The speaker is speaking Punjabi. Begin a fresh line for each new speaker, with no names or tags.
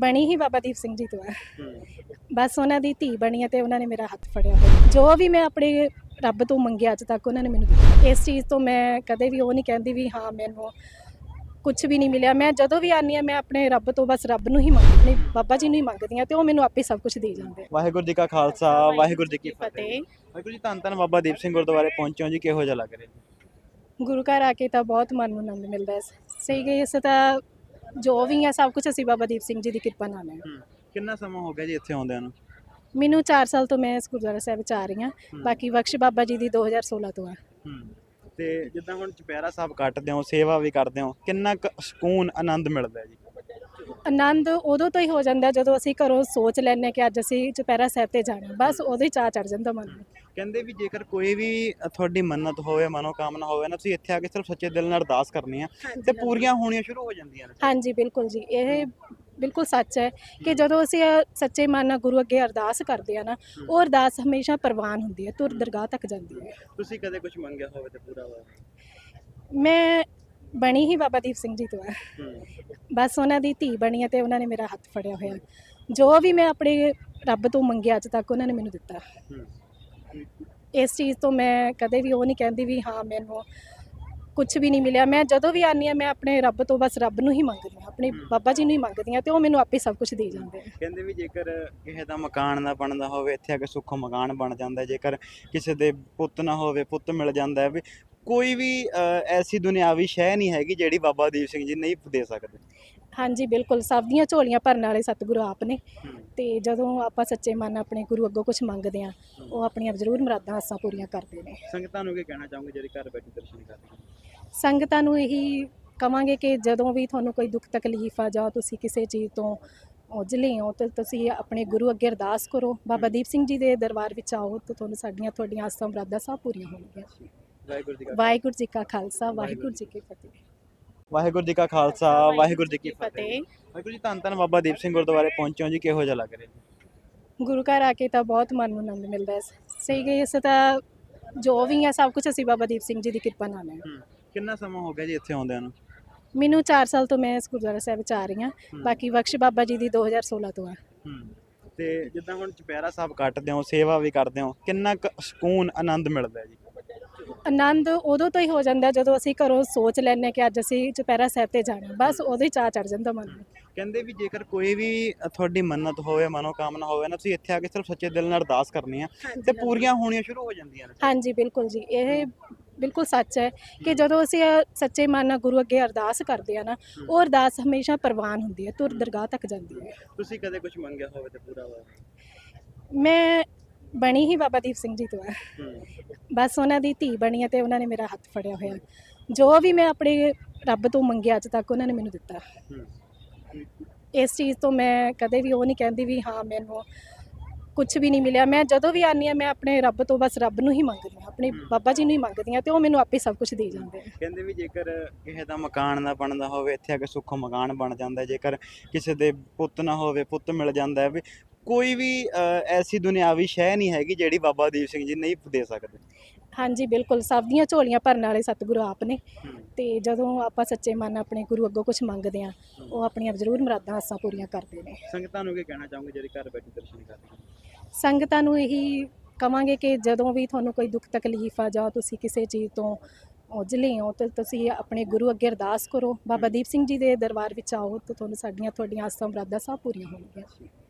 ਬਣੀ ਹੀ ਬਾਬਾ ਦੀਪ ਸਿੰਘ ਜੀ ਤੋਂ ਹੈ।
ਹੂੰ।
ਬਸ ਉਹਨਾਂ ਦੀ ਧੀ ਬਣੀ ਹੈ ਤੇ ਉਹਨਾਂ ਨੇ ਮੇਰਾ ਹੱਥ ਫੜਿਆ ਜੋ ਵੀ ਮੈਂ ਆਪਣੇ ਰੱਬ ਤੋਂ ਮੰਗਿਆ ਅੱਜ ਤੱਕ ਉਹਨਾਂ ਨੇ ਮੈਨੂੰ ਦਿੱਤਾ। ਇਸ ਚੀਜ਼ ਤੋਂ ਮੈਂ ਕਦੇ ਵੀ ਉਹ ਨਹੀਂ ਕਹਿੰਦੀ ਵੀ ਹਾਂ ਮੈਨੂੰ ਕੁਝ ਵੀ ਨਹੀਂ ਮਿਲਿਆ। ਮੈਂ ਜਦੋਂ ਵੀ ਆਨੀ ਆ ਮੈਂ ਆਪਣੇ ਰੱਬ ਤੋਂ ਬਸ ਰੱਬ ਨੂੰ ਹੀ ਮੰਗਦੀ ਬਾਬਾ ਜੀ ਨੂੰ ਹੀ ਮੰਗਦੀ ਆ ਤੇ ਉਹ ਮੈਨੂੰ ਆਪੇ ਸਭ ਕੁਝ ਦੇ ਜਾਂਦੇ ਆ।
ਵਾਹਿਗੁਰੂ ਜੀ ਕਾ ਖਾਲਸਾ ਵਾਹਿਗੁਰੂ ਜੀ ਕੀ ਫਤਿਹ। ਵਾਹਿਗੁਰੂ ਜੀ ਧੰਨ ਧੰਨ ਬਾਬਾ ਦੀਪ ਸਿੰਘ ਗੁਰਦੁਆਰੇ ਪਹੁੰਚੇ ਹੋ ਜੀ ਕਿਹੋ ਜਿਹਾ ਲੱਗ ਰਿਹਾ?
ਗੁਰੂ ਘਰ ਆ ਕੇ ਤਾਂ ਬਹੁਤ ਮਨ ਨੂੰ ਆਨੰਦ ਮਿਲਦਾ ਹੈ। ਸਹੀ ਗਈ ਇਸ ਤਾਂ ਜੋ ਵੀ ਹੈ ਸਭ ਕੁਝ ਅਸੀਂ ਬਾਬਾ ਦੀਪ ਸਿੰਘ ਜੀ ਦੀ ਕਿਰਪਾ ਨਾਲ ਹੈ।
ਹੂੰ। ਕਿੰਨਾ ਸਮਾਂ ਹੋ ਗਿਆ ਜੀ ਇੱਥੇ ਆਉਂਦਿਆਂ ਨੂੰ?
ਮੈਨੂੰ 4 ਸਾਲ ਤੋਂ ਮੈਂ ਇਸ ਗੁਰਦੁਆਰਾ ਸਾਹਿਬ ਚ ਆ ਰਹੀ ਹਾਂ। ਬਾਕੀ ਬਖਸ਼ ਬਾਬਾ ਜੀ ਦੀ 2016 ਤੋਂ ਹੂੰ।
ਤੇ ਜਿੱਦਾਂ ਹੁਣ ਚੁਪਹਿਰਾ ਸਾਹਿਬ ਕੱਟਦੇ ਹੋ ਸੇਵਾ ਵੀ ਕਰਦੇ ਹੋ ਕਿੰਨਾ ਕੁ ਸਕੂਨ ਆਨੰਦ ਮਿਲਦਾ ਹੈ ਜੀ?
ਆਨੰਦ ਉਦੋਂ ਤੋਂ ਹੀ ਹੋ ਜਾਂਦਾ ਜਦੋਂ ਅਸੀਂ ਘਰੋਂ ਸੋਚ ਲੈਂਦੇ ਕਿ ਅੱਜ ਅਸੀਂ ਚੁਪਹਿਰਾ ਸਾਹਿਬ ਤੇ ਜਾਣਾ ਬਸ ਉਦੋਂ ਹੀ ਚਾਹ ਚੜ ਜਾਂਦਾ ਮਨ ਨੂੰ।
ਕਹਿੰਦੇ ਵੀ ਜੇਕਰ ਕੋਈ ਵੀ ਤੁਹਾਡੀ ਮੰਨਤ ਹੋਵੇ ਮਨੋਕਾਮਨਾ ਹੋਵੇ ਨਾ ਤੁਸੀਂ ਇੱਥੇ ਆ ਕੇ ਸਿਰਫ ਸੱਚੇ ਦਿਲ ਨਾਲ ਅਰਦਾਸ ਕਰਨੀ ਆ ਤੇ ਪੂਰੀਆਂ ਹੋਣੀਆਂ ਸ਼ੁਰੂ ਹੋ ਜਾਂਦੀਆਂ ਨੇ।
ਹਾਂਜੀ ਬਿਲਕੁਲ ਜੀ। ਇਹ ਬਿਲਕੁਲ ਸੱਚ ਹੈ ਕਿ ਜਦੋਂ ਅਸੀਂ ਇਹ ਸੱਚੇ ਮਨ ਨਾਲ ਗੁਰੂ ਅੱਗੇ ਅਰਦਾਸ ਕਰਦੇ ਆ ਨਾ ਉਹ ਅਰਦਾਸ ਹਮੇਸ਼ਾ ਪ੍ਰਵਾਨ ਹੁੰਦੀ ਹੈ ਤੁਰ ਦਰਗਾਹ ਤੱਕ ਜਾਂਦੀ ਹੈ।
ਤੁਸੀਂ ਕਦੇ ਕੁਝ ਮੰਗਿਆ ਹੋਵੇ ਤੇ ਪੂਰਾ ਹੋਇਆ?
ਮੈਂ ਬਣੀ ਹੀ ਬਾਬਾ ਦੀਪ ਸਿੰਘ ਜੀ ਤੋਂ ਹੈ।
ਹੂੰ।
ਬਸ ਉਹਨਾਂ ਦੀ ਧੀ ਬਣੀ ਹੈ ਤੇ ਉਹਨਾਂ ਨੇ ਮੇਰਾ ਹੱਥ ਫੜਿਆ ਹੋਇਆ ਜੋ ਵੀ ਮੈਂ ਆਪਣੇ ਰੱਬ ਤੋਂ ਮੰਗਿਆ ਅੱਜ ਤੱਕ ਉਹਨਾਂ ਨੇ ਮੈਨੂੰ ਦਿੱਤਾ। ਇਸ ਚੀਜ਼ ਤੋਂ ਮੈਂ ਕਦੇ ਵੀ ਉਹ ਨਹੀਂ ਕਹਿੰਦੀ ਵੀ ਹਾਂ ਮੈਨੂੰ ਕੁਝ ਵੀ ਨਹੀਂ ਮਿਲਿਆ। ਮੈਂ ਜਦੋਂ ਵੀ ਆਨੀ ਆ ਮੈਂ ਆਪਣੇ ਰੱਬ ਤੋਂ ਬਸ ਰੱਬ ਨੂੰ ਹੀ ਮੰਗਦੀ ਹਾਂ ਆਪਣੇ ਬਾਬਾ ਜੀ ਨੂੰ ਹੀ ਮੰਗਦੀ ਹਾਂ ਤੇ ਉਹ ਮੈਨੂੰ ਆਪੇ ਸਭ ਕੁਝ ਦੇ ਜਾਂਦੇ ਆ
ਕਹਿੰਦੇ ਵੀ ਜੇਕਰ ਕਿਸੇ ਦਾ ਮਕਾਨ ਨਾ ਬਣਦਾ ਹੋਵੇ ਇੱਥੇ ਆ ਕੇ ਸੁੱਖ ਮਕਾਨ ਬਣ ਜਾਂਦਾ। ਜੇਕਰ ਕਿਸੇ ਦੇ ਪੁੱਤ ਨਾ ਹੋਵੇ ਪੁੱਤ ਮਿਲ ਜਾਂਦਾ ਹੈ ਵੀ ਕੋਈ ਵੀ ਅ, ਐਸੀ ਦੁਨਿਆਵੀ ਸ਼ੈ ਨਹੀਂ ਹੈਗੀ ਜਿਹੜੀ ਬਾਬਾ ਦੀਪ ਸਿੰਘ ਜੀ ਨਹੀਂ ਦੇ ਸਕਦੇ।
ਹਾਂਜੀ ਬਿਲਕੁਲ। ਸਭ ਦੀਆਂ ਝੋਲੀਆਂ ਭਰਨ ਵਾਲੇ ਸਤਿਗੁਰੂ ਆਪ ਨੇ। ਤੇ ਜਦੋਂ ਆਪਾਂ ਸੱਚੇ ਮਨ ਆਪਣੇ ਗੁਰੂ ਅੱਗੋਂ ਕੁਝ ਮੰਗਦੇ ਆ ਉਹ ਆਪਣੀਆਂ ਜ਼ਰੂਰ ਮੁਰਾਦਾਂ ਆਸਾਂ ਪੂਰੀਆਂ ਕਰਦੇ ਨੇ।
ਸੰਗਤਾਂ ਨੂੰ ਕੀ ਕਹਿਣਾ ਚਾਹੋਗੇ ਜਿਹੜੇ ਘਰ ਬੈਠੇ ਦਰਸ਼ਨ ਕਰ ਰਹੇ
ਸੰਗਤਾਂ ਨੂੰ ਇਹੀ ਕਵਾਂਗੇ ਕਿ ਜਦੋਂ ਵੀ ਤੁਹਾਨੂੰ ਕੋਈ ਦੁੱਖ ਤਕਲੀਫ ਆ ਜਾਂ ਤੁਸੀਂ ਕਿਸੇ ਚੀਜ਼ ਤੋਂ ਉਜਲੇ ਹੋ ਤੇ ਤੁਸੀਂ ਆਪਣੇ ਗੁਰੂ ਅੱਗੇ ਅਰਦਾਸ ਕਰੋ। ਬਾਬਾ ਦੀਪ ਸਿੰਘ ਜੀ ਦੇ ਦਰਬਾਰ ਵਿੱਚ ਆਓ ਤੇ ਤੁਹਾਨੂੰ ਸਾਡੀਆਂ ਤੁਹਾਡੀਆਂ ਆਸਾਂ ਮੁਰਾਦਾਂ ਸਭ ਪੂਰੀਆਂ ਹੋਣਗੀਆਂ।
ਵਾਹਿਗੁਰੂ ਜੀ ਕਾ
ਵਾਹਿਗੁਰੂ ਜੀ ਕਾ ਖਾਲਸਾ ਵਾਹਿਗੁਰੂ ਜੀ ਕੀ ਫਤਿਹ।
ਵਾਹਿਗੁਰੂ ਜੀ ਕਾ ਖਾਲਸਾ ਵਾਹਿਗੁਰੂ ਜੀ ਕੀ ਫਤਿਹ। ਵਾਹਿਗੁਰੂ ਜੀ ਧੰਨ ਧੰਨ ਬਾਬਾ ਦੀਪ ਸਿੰਘ ਗੁਰਦੁਆਰੇ ਪਹੁੰਚੇ ਹੋ ਜੀ ਕਿਹੋ ਜਿਹਾ ਲੱਗ ਰਿਹਾ?
ਗੁਰੂ ਘਰ ਆ ਕੇ ਤਾਂ ਬਹੁਤ ਮਨ ਨੂੰ ਆਨੰਦ ਮਿਲਦਾ ਹੈ। ਸਹੀ ਗਈ ਇਸ ਤਾਂ ਜੋ ਵੀ ਹੈ ਸਭ ਕੁਝ ਅਸੀਂ ਬਾਬਾ ਦੀਪ ਸਿੰਘ ਜੀ ਦੀ ਕਿਰਪਾ ਨਾਲ ਹੈ।
ਹੂੰ ਕਿੰਨਾ ਸਮਾਂ ਹੋ ਗਿਆ ਜੀ ਇੱਥੇ ਆਉਂਦਿਆਂ ਨੂੰ?
ਮੈਨੂੰ 4 ਸਾਲ ਤੋਂ ਮੈਂ ਇਸ ਗੁਰਦੁਆਰਾ ਸਾਹਿਬ ਚ ਆ ਰਹੀ ਹਾਂ। ਬਾਕੀ ਬਖਸ਼ ਬਾਬਾ ਜੀ ਦੀ 2016 ਤੋਂ ਹੈ
ਹੂੰ ਤੇ ਜਿੱਦਾਂ ਹੁਣ ਚੁਪਹਿਰਾ ਸਾਹਿਬ ਕੱਟਦੇ ਹੋ ਸੇਵਾ ਵੀ ਕਰਦੇ ਹੋ ਕਿੰਨਾ ਕੁ ਸਕੂਨ ਆਨੰਦ ਮਿਲਦਾ ਹੈ ਜੀ?
ਆਨੰਦ ਉਦੋਂ ਤੋਂ ਹੀ ਹੋ ਜਾਂਦਾ ਜਦੋਂ ਅਸੀਂ ਘਰੋਂ ਸੋਚ ਲੈਂਦੇ ਕਿ ਅੱਜ ਅਸੀਂ ਚੁਪਹਿਰਾ ਸਾਹਿਬ ਤੇ ਜਾਣਾ ਬਸ ਉਦੋਂ ਹੀ ਚਾਹ ਚੜ ਜਾਂਦਾ ਮਨ ਨੂੰ।
ਕਹਿੰਦੇ ਵੀ ਜੇਕਰ ਕੋਈ ਵੀ ਤੁਹਾਡੀ ਮੰਨਤ ਹੋਵੇ ਮਨੋਕਾਮਨਾ ਹੋਵੇ ਨਾ ਤੁਸੀਂ ਇੱਥੇ ਆ ਕੇ ਸਿਰਫ ਸੱਚੇ ਦਿਲ ਨਾਲ ਅਰਦਾਸ ਕਰਨੀ ਆ ਤੇ ਪੂਰੀਆਂ ਹੋਣੀਆਂ ਸ਼ੁਰੂ ਹੋ ਜਾਂਦੀਆਂ ਨੇ।
ਹਾਂਜੀ ਬਿਲਕੁਲ ਜੀ। ਇਹ ਬਿਲਕੁਲ ਸੱਚ ਹੈ ਕਿ ਜਦੋਂ ਅਸੀਂ ਇਹ ਸੱਚੇ ਮਨ ਨਾਲ ਗੁਰੂ ਅੱਗੇ ਅਰਦਾਸ ਕਰਦੇ ਆ ਨਾ ਉਹ ਅਰਦਾਸ ਹਮੇਸ਼ਾ ਪ੍ਰਵਾਨ ਹੁੰਦੀ ਹੈ ਤੁਰ ਦਰਗਾਹ ਤੱਕ ਜਾਂਦੀ ਹੈ।
ਤੁਸੀਂ ਕਦੇ ਕੁਝ ਮੰਗਿਆ ਹੋਵੇ ਤੇ ਪੂਰਾ ਹੋਇਆ?
ਮੈਂ ਬਣੀ ਹੀ ਬਾਬਾ ਦੀਪ ਸਿੰਘ ਜੀ ਤੋਂ ਹੈ। ਬਸ ਉਹਨਾਂ ਦੀ ਧੀ ਬਣੀ ਹੈ ਤੇ ਉਹਨਾਂ ਨੇ ਮੇਰਾ ਹੱਥ ਫੜਿਆ ਹੋਇਆ ਜੋ ਵੀ ਮੈਂ ਆਪਣੇ ਰੱਬ ਤੋਂ ਮੰਗਿਆ ਅੱਜ ਤੱਕ ਉਹਨਾਂ ਨੇ ਮੈਨੂੰ ਦਿੱਤਾ। ਇਸ ਚੀਜ਼ ਤੋਂ ਮੈਂ ਕਦੇ ਵੀ ਉਹ ਨਹੀਂ ਕਹਿੰਦੀ ਵੀ ਹਾਂ ਮੈਨੂੰ ਕੁਝ ਵੀ ਨਹੀਂ ਮਿਲਿਆ। ਮੈਂ ਜਦੋਂ ਵੀ ਆਨੀ ਆ ਮੈਂ ਆਪਣੇ ਰੱਬ ਤੋਂ ਬਸ ਰੱਬ ਨੂੰ ਹੀ ਮੰਗਦੀ ਹਾਂ ਆਪਣੇ ਬਾਬਾ ਜੀ ਨੂੰ ਹੀ ਮੰਗਦੀ ਹਾਂ ਤੇ ਉਹ ਮੈਨੂੰ ਆਪੇ ਸਭ ਕੁਝ ਦੇ ਜਾਂਦੇ ਆ
ਕਹਿੰਦੇ ਵੀ ਜੇਕਰ ਕਿਸੇ ਦਾ ਮਕਾਨ ਨਾ ਬਣਦਾ ਹੋਵੇ ਇੱਥੇ ਆ ਕੇ ਸੁੱਖ ਮਕਾਨ ਬਣ ਜਾਂਦਾ। ਜੇਕਰ ਕਿਸੇ ਦੇ ਪੁੱਤ ਨਾ ਹੋਵੇ ਪੁੱਤ ਮਿਲ ਜਾਂਦਾ ਹੈ ਵੀ ਕੋਈ ਵੀ ਅ, ਐਸੀ ਦੁਨਿਆਵੀ ਸ਼ੈ ਨਹੀਂ ਹੈਗੀ ਜਿਹੜੀ ਬਾਬਾ ਦੀਪ ਸਿੰਘ ਜੀ ਨਹੀਂ ਦੇ ਸਕਦੇ।
ਹਾਂਜੀ ਬਿਲਕੁਲ। ਸਭ ਦੀਆਂ ਝੋਲੀਆਂ ਭਰਨ ਵਾਲੇ ਸਤਿਗੁਰੂ ਆਪ ਨੇ। ਤੇ ਜਦੋਂ ਆਪਾਂ ਸੱਚੇ ਮਨ ਆਪਣੇ ਗੁਰੂ ਅੱਗੋਂ ਕੁਝ ਮੰਗਦੇ ਆ ਉਹ ਆਪਣੀਆਂ ਜ਼ਰੂਰ ਮੁਰਾਦਾਂ ਆਸਾਂ ਪੂਰੀਆਂ ਕਰਦੇ ਨੇ।
ਸੰਗਤਾਂ ਨੂੰ ਕੀ ਕਹਿਣਾ ਚਾਹੋਗੇ ਜਿਹੜੇ ਘਰ ਬੈਠੇ ਦਰਸ਼ਨ ਕਰ ਰਹੇ
ਸੰਗਤਾਂ ਨੂੰ ਇਹੀ ਕਵਾਂਗੇ ਕਿ ਜਦੋਂ ਵੀ ਤੁਹਾਨੂੰ ਕੋਈ ਦੁੱਖ ਤਕਲੀਫ ਆ ਜਾਂ ਤੁਸੀਂ ਕਿਸੇ ਚੀਜ਼ ਤੋਂ ਉਜਲੇ ਹੋ ਤੇ ਤੁਸੀਂ ਆਪਣੇ ਗੁਰੂ ਅੱਗੇ ਅਰਦਾਸ ਕਰੋ। ਬਾਬਾ ਦੀਪ ਸਿੰਘ ਜੀ ਦੇ ਦਰਬਾਰ ਵਿੱਚ ਆਓ ਤੇ ਤੁਹਾਨੂੰ ਸਾਡੀਆਂ ਤੁਹਾਡੀਆਂ ਆਸਾਂ ਮੁਰਾਦਾਂ ਸਭ ਪੂਰੀਆਂ ਹੋਣਗੀਆਂ।